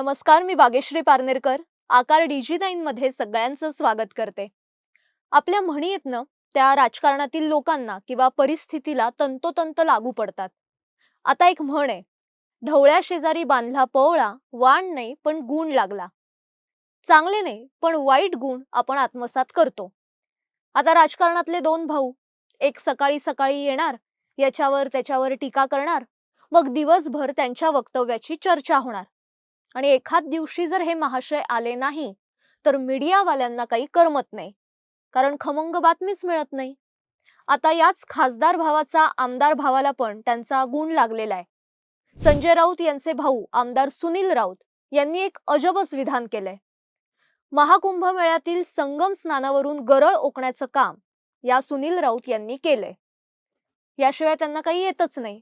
नमस्कार मी बागेश्री पारनेरकर आकार डीजी नाईन मध्ये सगळ्यांचं स्वागत करते. आपल्या म्हणीतनं त्या राजकारणातील लोकांना किंवा परिस्थितीला तंतोतंत लागू पडतात. आता एक म्हण आहे ढवळ्या शेजारी बांधला पवळा वाण नाही पण गुण लागला. चांगले नाही पण वाईट गुण आपण आत्मसात करतो. आता राजकारणातले दोन भाऊ एक सकाळी सकाळी येणार याच्यावर त्याच्यावर टीका करणार मग दिवसभर त्यांच्या वक्तव्याची चर्चा होणार. आणि एखाद दिवशी जर हे महाशय आले नाही तर मीडियावाल्यांना काही करमत नाही. कारण खमंग बातमीच मिळत नाही. आता याच खासदार भावाचा आमदार भावाला पण त्यांचा गुण लागलेला आहे. संजय राऊत यांचे भाऊ आमदार सुनील राऊत यांनी एक अजबच विधान केलंय. महाकुंभ मेळ्यातील संगम स्नानावरून गरळ ओकण्याचं काम या सुनील राऊत यांनी केलंय. याशिवाय त्यांना काही येतच नाही.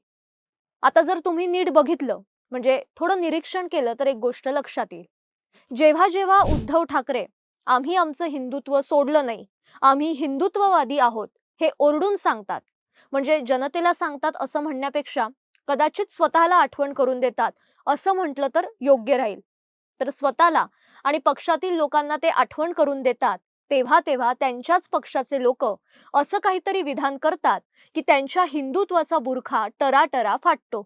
आता जर तुम्ही नीट बघितलं म्हणजे थोडं निरीक्षण केलं तर एक गोष्ट लक्षात येईल. जेव्हा जेव्हा उद्धव ठाकरे आम्ही आमचं हिंदुत्व सोडलं नाही आम्ही हिंदुत्ववादी आहोत हे ओरडून सांगतात म्हणजे जनतेला सांगतात असं म्हणण्यापेक्षा कदाचित स्वतःला आठवण करून देतात असं म्हटलं तर योग्य राहील. तर स्वतःला आणि पक्षातील लोकांना ते आठवण करून देतात तेव्हा तेव्हा त्यांच्याच पक्षाचे लोक असं काहीतरी विधान करतात की त्यांच्या हिंदुत्वाचा बुरखा टराटरा फाटतो.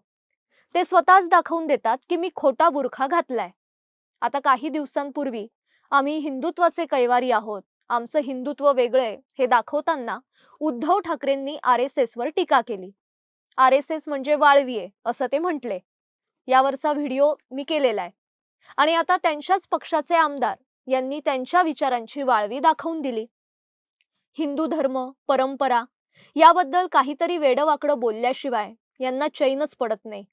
ते स्वतःच दाखवून देतात की मी खोटा बुरखा घातलाय. आता काही दिवसांपूर्वी आम्ही हिंदुत्वाचे कैवारी आहोत. आमचं हिंदुत्व वेगळंय हे दाखवताना उद्धव ठाकरेंनी आर एस एसवर टीका केली. आर एस एस म्हणजे वाळवीये असं ते म्हटले. यावरचा व्हिडिओ मी केलेला आहे आणि आता त्यांच्याच पक्षाचे आमदार यांनी त्यांच्या विचारांची वाळवी दाखवून दिली. हिंदू धर्म परंपरा याबद्दल काहीतरी वेडवाकडं बोलल्याशिवाय यांना चैनच पडत नाही.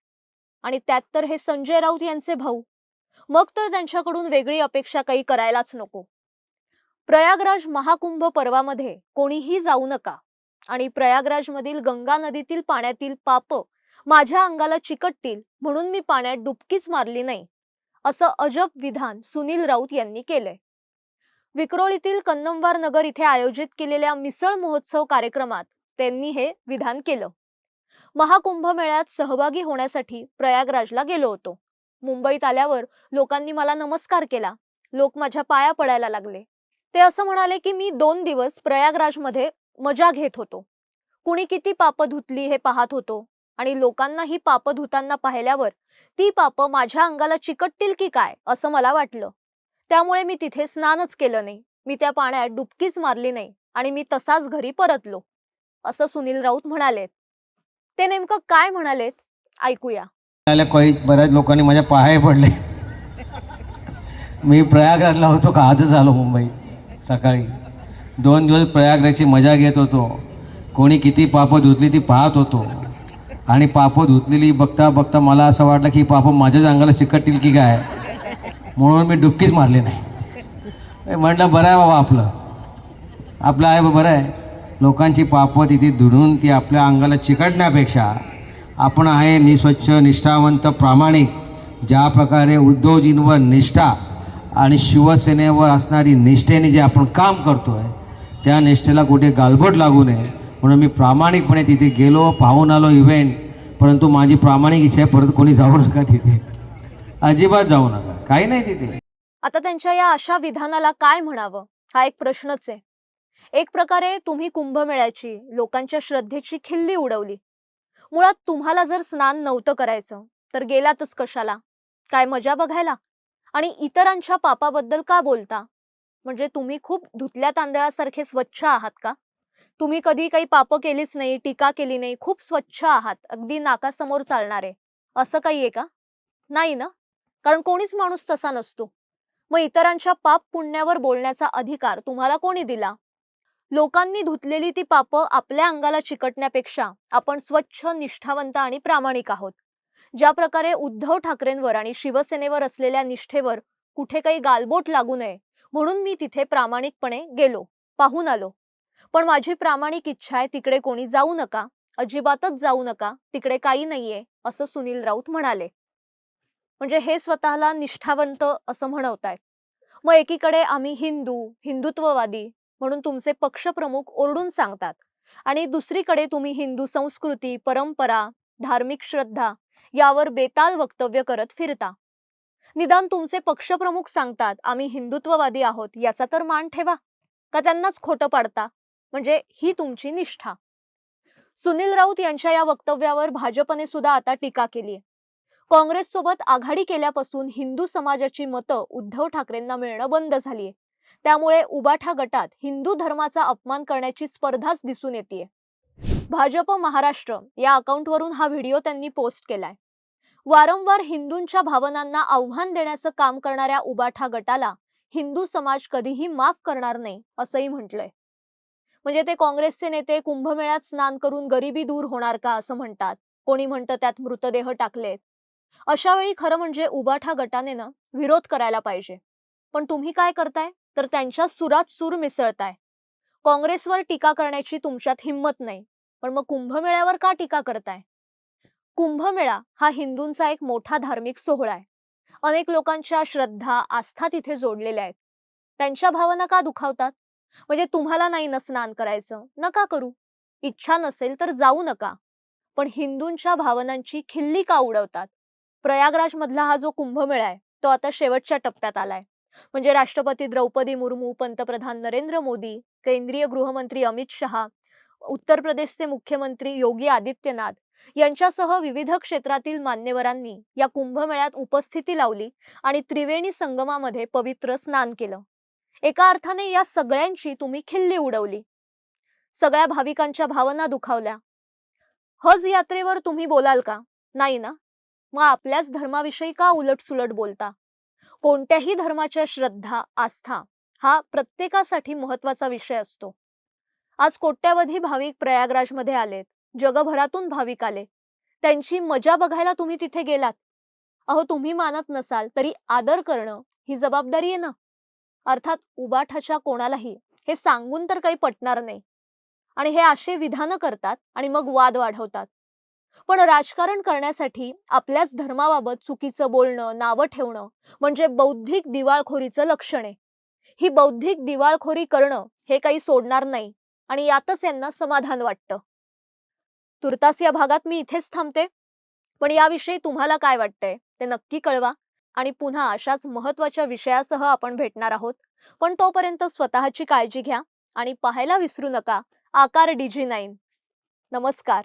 आणि त्यात तर हे संजय राऊत यांचे भाऊ. मग तर त्यांच्याकडून वेगळी अपेक्षा काही करायलाच नको. प्रयागराज महाकुंभ पर्वामध्ये कोणीही जाऊ नका आणि प्रयागराजमधील गंगा नदीतील पाण्यातील पाप माझ्या अंगाला चिकटतील म्हणून मी पाण्यात डुबकीच मारली नाही असं अजब विधान सुनील राऊत यांनी केलंय. विक्रोळीतील कन्नमवार नगर इथे आयोजित केलेल्या मिसळ महोत्सव कार्यक्रमात त्यांनी हे विधान केलं. महाकुंभ मेळ्यात सहभागी होण्यासाठी प्रयागराजला गेलो होतो. मुंबईत आल्यावर लोकांनी मला नमस्कार केला. लोक माझ्या पाया पडायला लागले. ते असं म्हणाले की मी दोन दिवस प्रयागराजमध्ये मजा घेत होतो. कुणी किती पापं धुतली हे पाहत होतो आणि लोकांना ही पाप धुताना पाहिल्यावर ती पापं माझ्या अंगाला चिकटतील की काय असं मला वाटलं. त्यामुळे मी तिथे स्नानच केलं नाही. मी त्या पाण्यात डुबकीच मारली नाही आणि मी तसाच घरी परतलो. असं सुनील राऊत म्हणाले ते नेमकं काय म्हणाले ऐकूया. आल्या बऱ्याच लोकांनी माझ्या पाय पडले. मी प्रयागराजला होतो का? आजच आलो मुंबई सकाळी. दोन दिवस प्रयागराजची मजा घेत होतो. कोणी किती पापं धुतली ती पाहत होतो. आणि पापं धुतलेली बघता बघता मला असं वाटलं की पापं माझ्याच अंगाला चिकटतील की काय? म्हणून मी डुबकीच मारली नाही. म्हटलं बरं आहे बाबा आपलं. आपलं आहे बा बरं आहे. लोकांची पापं तिथे धुडून ती आपल्या अंगाला चिकटण्यापेक्षा आपण आहे निस्वच्छ निष्ठावंत प्रामाणिक ज्या प्रकारे उद्धवजींवर निष्ठा आणि शिवसेनेवर असणारी निष्ठेने जे आपण काम करतो आहे त्या निष्ठेला कुठे गालबोट लागू नये. म्हणून मी प्रामाणिकपणे तिथे गेलो पाहून आलो इव्हेंट. परंतु माझी प्रामाणिक इच्छा आहे परत कोणी जाऊ नका तिथे. अजिबात जाऊ नका. काही नाही तिथे. आता त्यांच्या या अशा विधानाला काय म्हणावं? हा एक प्रश्नच आहे. एक प्रकारे तुम्ही कुंभमेळ्याची लोकांच्या श्रद्धेची खिल्ली उडवली. मुळात तुम्हाला जर स्नान नव्हतं करायचं तर गेलातच कशाला? काय मजा बघायला? आणि इतरांच्या पापाबद्दल का बोलता? म्हणजे तुम्ही खूप धुतल्या तांदळासारखे स्वच्छ आहात का? तुम्ही कधी काही पाप केलीच नाही टीका केली नाही खूप स्वच्छ आहात अगदी नाकासमोर चालणारे. असं काही आहे का? नाही ना? कारण कोणीच माणूस तसा नसतो. मग इतरांच्या पाप पुण्यावर बोलण्याचा अधिकार तुम्हाला कोणी दिला? लोकांनी धुतलेली ती पाप आपल्या अंगाला चिकटण्यापेक्षा आपण स्वच्छ निष्ठावंत आणि प्रामाणिक आहोत. ज्या प्रकारे उद्धव ठाकरेंवर आणि शिवसेनेवर असलेल्या निष्ठेवर कुठे काही गालबोट लागू नये म्हणून मी तिथे प्रामाणिकपणे गेलो पाहून आलो. पण माझी प्रामाणिक इच्छा आहे तिकडे कोणी जाऊ नका अजिबातच जाऊ नका तिकडे काही नाहीये असं सुनील राऊत म्हणाले. म्हणजे हे स्वतःला निष्ठावंत असं म्हणवतायत. मग एकीकडे आम्ही हिंदू हिंदुत्ववादी म्हणून तुमचे पक्षप्रमुख ओरडून सांगतात. आणि दुसरीकडे तुम्ही हिंदू संस्कृती परंपरा धार्मिक श्रद्धा यावर बेताल वक्तव्य करत फिरता. निदान तुमचे पक्षप्रमुख सांगतात आम्ही हिंदुत्ववादी आहोत याचा तर मान ठेवा. का त्यांनाच खोटं पाडता? म्हणजे ही तुमची निष्ठा. सुनील राऊत यांच्या या वक्तव्यावर भाजपने सुद्धा आता टीका केली आहे काँग्रेस सोबत आघाडी केल्यापासून हिंदू समाजाची मतं उद्धव ठाकरेंना मिळणं बंद झालीय. त्यामुळे उबाठा गटात हिंदू धर्माचा अपमान करण्याची स्पर्धाच दिसून येते भाजप महाराष्ट्र या अकाउंटवरून हा व्हिडिओ त्यांनी पोस्ट केलाय. वारंवार हिंदूंच्या भावनांना आव्हान देण्याचं काम करणाऱ्या उबाठा गटाला हिंदू समाज कधीही माफ करणार नाही असंही म्हटलंय. म्हणजे ते काँग्रेसचे नेते कुंभमेळ्यात स्नान करून गरिबी दूर होणार का असं म्हणतात. कोणी म्हणतं त्यात मृतदेह टाकलेत. अशा वेळी खरं म्हणजे उबाठा गटाने ना विरोध करायला पाहिजे. पण तुम्ही काय करताय? तर त्यांच्या सुरात सूर मिसळताय. काँग्रेसवर टीका करण्याची तुमच्यात हिंमत नाही पण मग कुंभमेळ्यावर का टीका करताय? कुंभमेळा हा हिंदूंचा एक मोठा धार्मिक सोहळा आहे. अनेक लोकांच्या श्रद्धा आस्था तिथे जोडलेल्या आहेत. त्यांच्या भावना का दुखावतात? म्हणजे तुम्हाला नाही ना स्नान करायचं नका करू. इच्छा नसेल तर जाऊ नका. पण हिंदूंच्या भावनांची खिल्ली का उडवतात? प्रयागराज मधला हा जो कुंभमेळा आहे तो आता शेवटच्या टप्प्यात आलाय. म्हणजे राष्ट्रपती द्रौपदी मुर्मू पंतप्रधान नरेंद्र मोदी केंद्रीय गृहमंत्री अमित शहा उत्तर प्रदेशचे मुख्यमंत्री योगी आदित्यनाथ यांच्यासह विविध क्षेत्रातील मान्यवरांनी या कुंभमेळ्यात उपस्थिती लावली आणि त्रिवेणी संगमामध्ये पवित्र स्नान केलं. एका अर्थाने या सगळ्यांची तुम्ही खिल्ली उडवली. सगळ्या भाविकांच्या भावना दुखावल्या. हज यात्रेवर तुम्ही बोलाल का? नाही ना? मग आपल्याच धर्माविषयी का उलटसुलट बोलता? कोणत्याही धर्माच्या श्रद्धा आस्था हा प्रत्येकासाठी महत्त्वाचा विषय असतो. आज कोट्यावधी भाविक प्रयागराजमध्ये आलेत जगभरातून भाविक आले. त्यांची मजा बघायला तुम्ही तिथे गेलात. अहो तुम्ही मानत नसाल तरी आदर करणं ही जबाबदारी आहे ना? अर्थात उबाठाच्या कोणालाही हे सांगून तर काही पटणार नाही. आणि हे असे विधानं करतात आणि मग वाद वाढवतात. पण राजकारण करण्यासाठी आपल्याच धर्माबाबत चुकीचं बोलणं नावं ठेवणं म्हणजे बौद्धिक दिवाळखोरीचं लक्षण आहे. ही बौद्धिक दिवाळखोरी करणं हे काही सोडणार नाही आणि यातच यांना समाधान वाटतं. तुर्तास या भागात मी इथेच थांबते. पण याविषयी तुम्हाला काय वाटतंय ते नक्की कळवा आणि पुन्हा अशाच महत्त्वाच्या विषयासह आपण भेटणार आहोत. पण तोपर्यंत स्वतःची काळजी घ्या आणि पाहायला विसरू नका. आकार डीजी नाईन. नमस्कार.